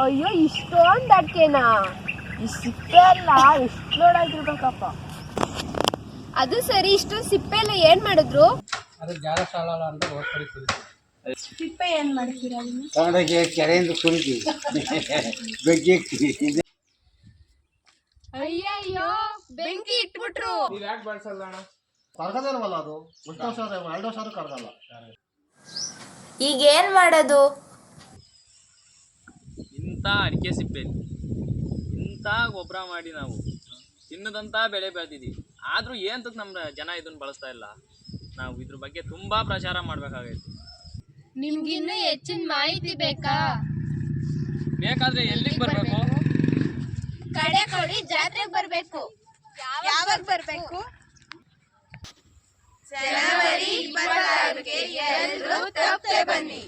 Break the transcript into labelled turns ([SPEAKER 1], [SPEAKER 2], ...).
[SPEAKER 1] ಅಯ್ಯೋ ಇಷ್ಟೊಂದು ಅಡ್ಕೆನಾ ಈ ಸಿಪ್ಪೆ ಎಲ್ಲ ಎಷ್ಟು ಲೋಡ್ ಆಗಿರ್ಬೇಕಪ್ಪ ಅದು ಸರಿ ಇಷ್ಟೊಂದು ಸಿಪ್ಪೆ ಎಲ್ಲ ಏನ್ ಮಾಡಿದ್ರು?
[SPEAKER 2] ಅದು ಜಾಗ ಸಾಲಲ್ಲ ಅಂತ ಹೋಗ್ತಾರೆ
[SPEAKER 1] ಸಿಪ್ಪೆ ಏನು ಮಾಡ್ತೀರಾ
[SPEAKER 3] ತಗೊಂಡೋಗಿ ಕೆರೆಯಿಂದ ಬೆಂಕಿ
[SPEAKER 1] ಅಯ್ಯಯ್ಯೋ ಬೆಂಕಿ ಇಟ್ಬಿಟ್ರು.
[SPEAKER 2] ನೀವು ಯಾಕೆ ಬಳಸಲ್ಲ ಅಣ್ಣ?
[SPEAKER 4] ಕರ್ಗದೇನವಲ್ಲ ಅದು? ಎರಡು ವರ್ಷ ಕರ್ಗಲ್ಲ.
[SPEAKER 5] ಈಗ ಏನ್ ಮಾಡೋದು?
[SPEAKER 6] ಇಂಥ ಅಡಿಕೆ ಸಿಪ್ಪೆಯಲ್ಲಿ ಇಂಥ ಗೊಬ್ಬರ ಮಾಡಿ ನಾವು ತಿನ್ನದಂಥ ಬೆಳೆ ಬೆಳೆದಿದ್ದೀವಿ. ಆದರೂ ಏನಂತ ನಮ್ಮ ಜನ ಇದನ್ನು ಬಳಸ್ತಾ ಇಲ್ಲ? ನಾವು ಇದ್ರ ಬಗ್ಗೆ ತುಂಬ ಪ್ರಚಾರ ಮಾಡಬೇಕಾಗೈತೆ.
[SPEAKER 1] ನಿಮ್ಗಿನ್ನೂ ಹೆಚ್ಚಿನ ಮಾಹಿತಿ ಬೇಕಾ?
[SPEAKER 6] ಬೇಕಾದರೆ ಎಲ್ಲಿಗೆ ಬರಬೇಕು?
[SPEAKER 1] ಕಡೆ ಕೊಡಿ ಜಾತ್ರೆಗೆ ಬರಬೇಕು. ಯಾವಾಗ ಬರಬೇಕು? ಜನವರಿ ಇಪ್ಪತ್ತಾರಕ್ಕೆ ಎಲ್ಲರೂ ತಪ್ಪದೆ ಬನ್ನಿ.